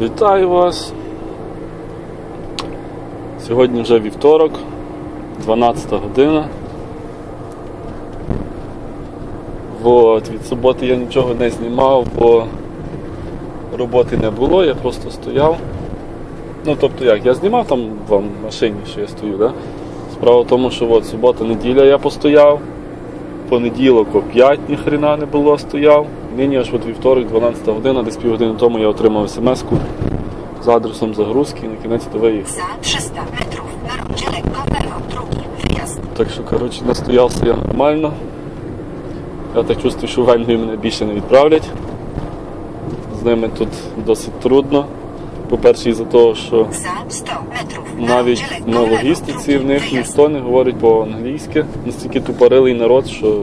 Вітаю вас. Сьогодні вже вівторок, 12 година. Вот. Від суботи я нічого не знімав, бо роботи не було, я просто стояв. Ну тобто як, я знімав там вам в машині, що я стою, да? Справа в тому, що от, субота, неділя я постояв, понеділок о 5 ні хрена не було стояв. Нині аж от вівторок, 12 година, десь півгодини тому я отримав смс-ку з адресом загрузки і на кінець то виїхав. Za 300 metrów na rondzie lekko w lewo, drugi wyjazd. Так що, коротше, настоявся я нормально. Я так чувствую, що в Венгрію мене більше не відправлять. З ними тут досить трудно. По-перше, із-за того, що Za 100 metrów na навіть на логістиці в них ніхто не говорить по-англійськи. Настільки тупорилий народ, що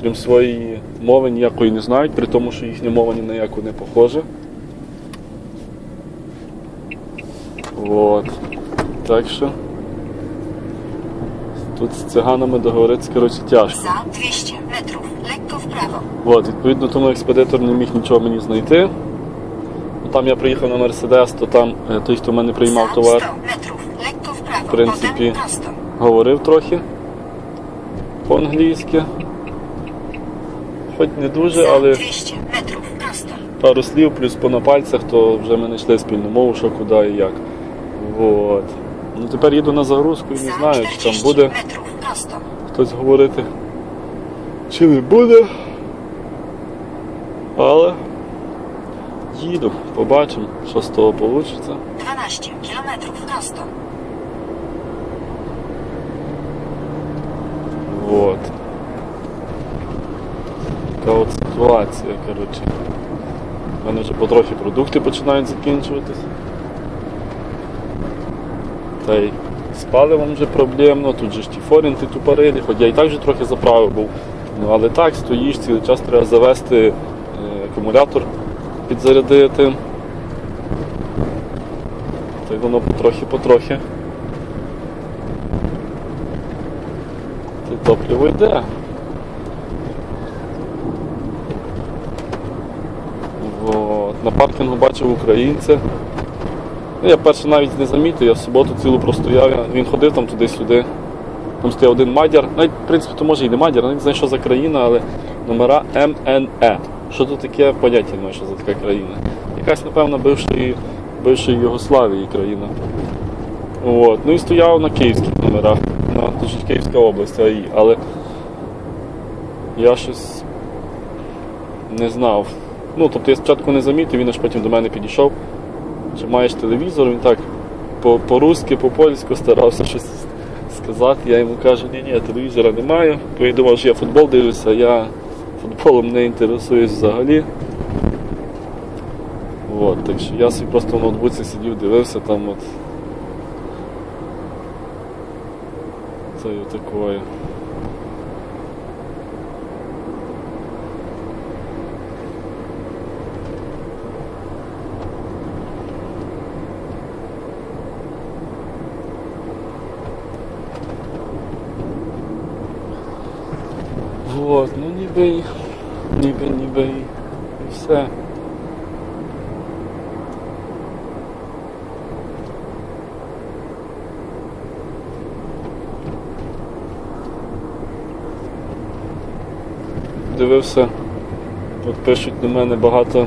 крім своєї мови ніякої не знають, при тому, що їхня мова ні на яку не похожа. Вот. Так що тут з циганами договоритися, коротше, тяжко. Za 200 metrów lekko w prawo. От, відповідно, тому експедитор не міг нічого мені знайти. Там я приїхав на Мерседес, то там е, той, хто мене приймав товар, 100 metrów lekko w prawo, W pryncypie- potem prosto. говорив трохи по-англійськи. Хоч не дуже, але 200 metrów prosto. пару слів, плюс по на пальцях, то вже ми знайшли спільну мову, що куди і як. Вот. Ну, тепер їду на загрузку і не знаю, чи там буде хтось говорити, чи не буде. Але їду, побачимо, що з того вийде. 12 kilometrów prosto. Вот. Така от ситуація, коротше. У мене вже потрохи продукти починають закінчуватись. Та й з паливом вже проблемно, тут же ж ті форінти тупорилі, хоч я і так вже трохи заправив був. Ну, але так, стоїш, цілий час треба завести е, акумулятор, підзарядити. Та й воно потрохи-потрохи. Це топливо йде. Вот. На паркінгу бачив українця. Ну, Я перше навіть не замітив, я в суботу цілу простояв, він ходив там туди-сюди. Там стояв один мадяр, навіть в принципі то може і не навіть не знаю, що за країна, але номера МНЕ. Що тут таке поняття немає, що за така країна. Якась, напевно, бившої, бившої Югославії країна. От. Ну і стояв на київських номерах, на дуже Київська область, АІ, але я щось не знав. Ну, тобто я спочатку не замітив, він аж потім до мене підійшов. Чи маєш телевізор? Він так по- по-русски, по-польську старався щось сказати. Я йому кажу, ні, ні, телевізора немає. Бо я думав, що я футбол дивлюся, я футболом не інтересуюсь взагалі. От, так що я собі просто в ноутбуці сидів, дивився там от. Це такое. Вот, ну ніби, ніби і все. Дивився, от пишуть на мене багато,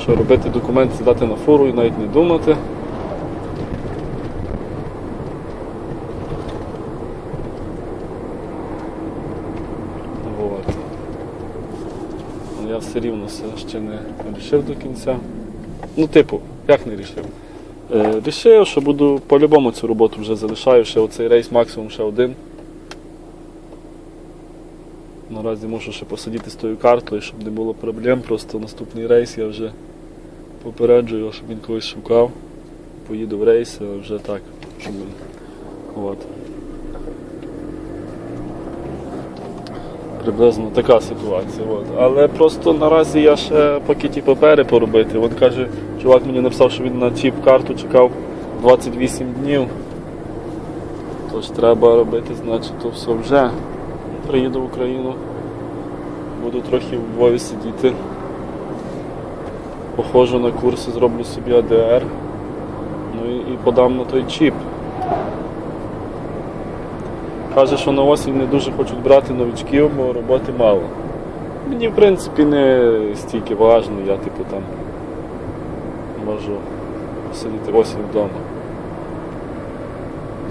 що робити документ, сідати на фуру і навіть не думати. Вот. Ну, Я все рівно ще не рішив до кінця. Ну, типу, як не рішив? Е, рішив, що буду по-любому цю роботу вже залишаю, ще оцей рейс максимум ще один. Наразі мушу ще посидіти з тою картою, щоб не було проблем. Просто наступний рейс я вже попереджую, щоб він когось шукав. Поїду в рейс, а вже так. От. Приблизно така ситуація. От. Але просто наразі я ще поки ті папери поробити. Він каже, чувак мені написав, що він на чіп-карту чекав 28 днів. Тож треба робити, значить, то все вже. Приїду в Україну. Буду трохи в Львові сидіти. Походжу на курси, зроблю собі АДР. Ну і, і подам на той чіп. Каже, що на осінь не дуже хочуть брати новичків, бо роботи мало. Мені, в принципі, не стільки важно, я типу там можу сидіти осінь вдома.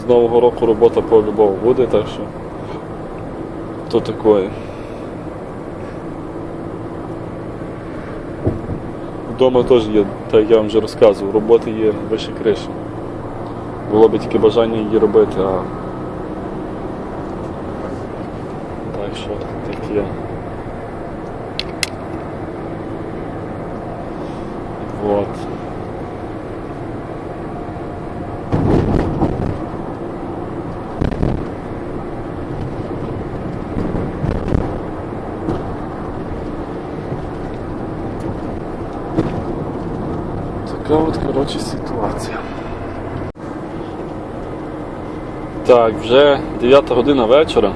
З Нового року робота по-любому буде, так що то такое. Вдома теж є, так я вам вже розказував, роботи є вище криші. Було би тільки бажання її робити, а так що таке. Вот. Така от, коротше, ситуація. Так, вже 9 година вечора.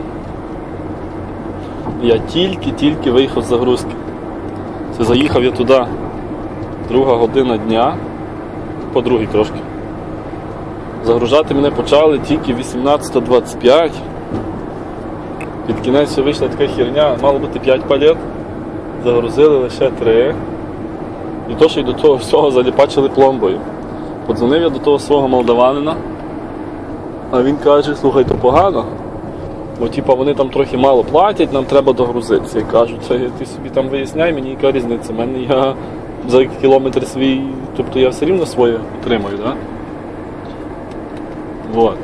Я тільки-тільки виїхав з загрузки. Це заїхав я туди. Друга година дня, по другій трошки. Загружати мене почали тільки 18.25. Під кінець вийшла така херня, мало бути 5 палет, загрузили лише 3. І то, що й до того всього заліпачили пломбою. Подзвонив я до того свого молдаванина, а він каже, слухай, то погано. Бо типа вони там трохи мало платять, нам треба догрузитися. Я кажу, це ти собі там виясняй, мені яка різниця. Мене я за кілометр свій, тобто я все рівно своє отримаю, так? Да? Вот.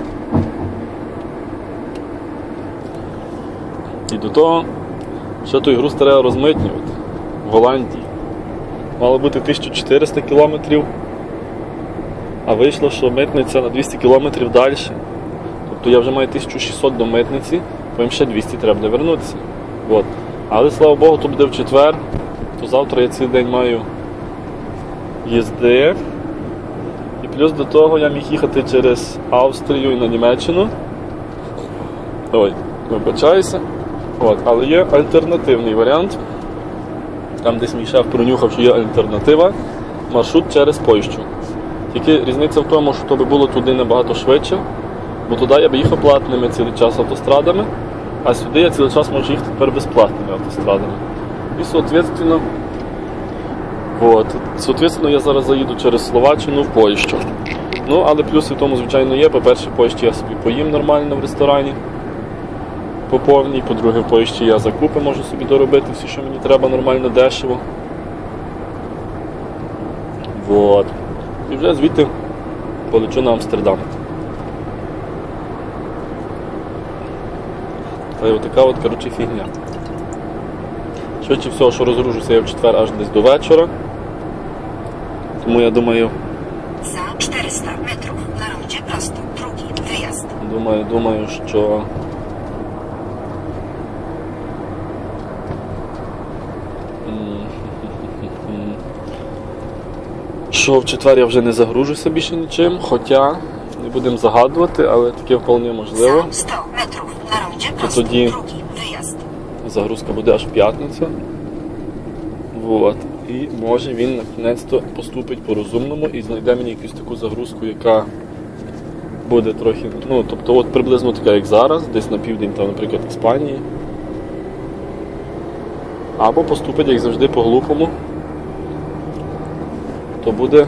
І до того, ще той груз треба розмитнювати в Голландії. Мало бути 1400 кілометрів, а вийшло, що митниця на 200 кілометрів далі. Тобто я вже маю 1600 до митниці, потім ще 200 треба буде вернутися. От. Але слава Богу, то буде в четвер, то завтра я цілий день маю їзди. І плюс до того я міг їхати через Австрію і на Німеччину. Ой, вибачаюся. От. Але є альтернативний варіант. Там десь мій шеф пронюхав, що є альтернатива. Маршрут через Польщу. Тільки різниця в тому, що то би було туди набагато швидше, бо туди я б їхав платними цілий час автострадами, а сюди я цілий час можу їхати тепер безплатними автострадами. І, соответственно, от, соответственно, я зараз заїду через Словаччину в Польщу. Ну, але плюси в тому, звичайно, є. По-перше, в Польщі я собі поїм нормально в ресторані по повній. По-друге, в Польщі я закупи можу собі доробити все, що мені треба нормально дешево. Вот. І вже звідти полечу на Амстердам. Та й отака от, коротше, фігня. Швидше всього, що розгружуся я в четвер аж десь до вечора. Тому я думаю, Za 400 metrów na rondzie prosto. Drugi wyjazd. думаю, думаю, що. Що в четвер я вже не загружуся більше нічим, хоча не будемо загадувати, але таке вполне можливо. Za 100 metrów na rondzie prosto. тоді-. Загрузка буде аж в п'ятницю. Вот. І може він на кінець-то поступить по-розумному і знайде мені якусь таку загрузку, яка буде трохи. Ну, тобто, от приблизно така, як зараз, десь на південь, там, наприклад, Іспанії. Або поступить, як завжди, по-глупому. То буде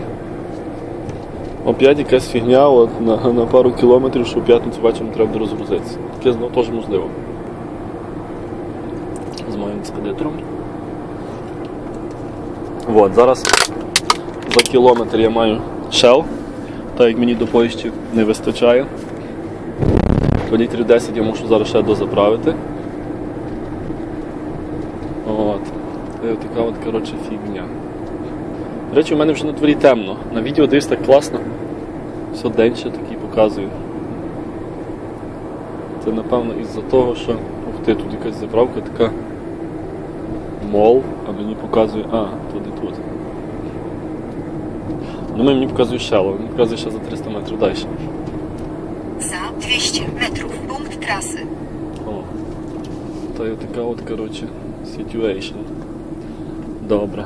опять якась фігня от, на, на пару кілометрів, що в п'ятницю вечором треба розгрузитися. Таке знову теж можливо з моїм експедитором. От, зараз за кілометр я маю Shell, так як мені до Польщі не вистачає. То літрів 10 я мушу зараз ще дозаправити. От. Це така от, коротше, фігня. До речі, у мене вже на дворі темно. На відео дивись так класно. Все день ще такий показую. Це напевно із-за того, що ух ти, тут якась заправка така мол, а мені показує. А, туди тут. Ну мені показує Shell, він показує ще за 300 метрів далі. Za 200 metrów. Punkt trasy. О. Та й така от, коротше, situation. Добре.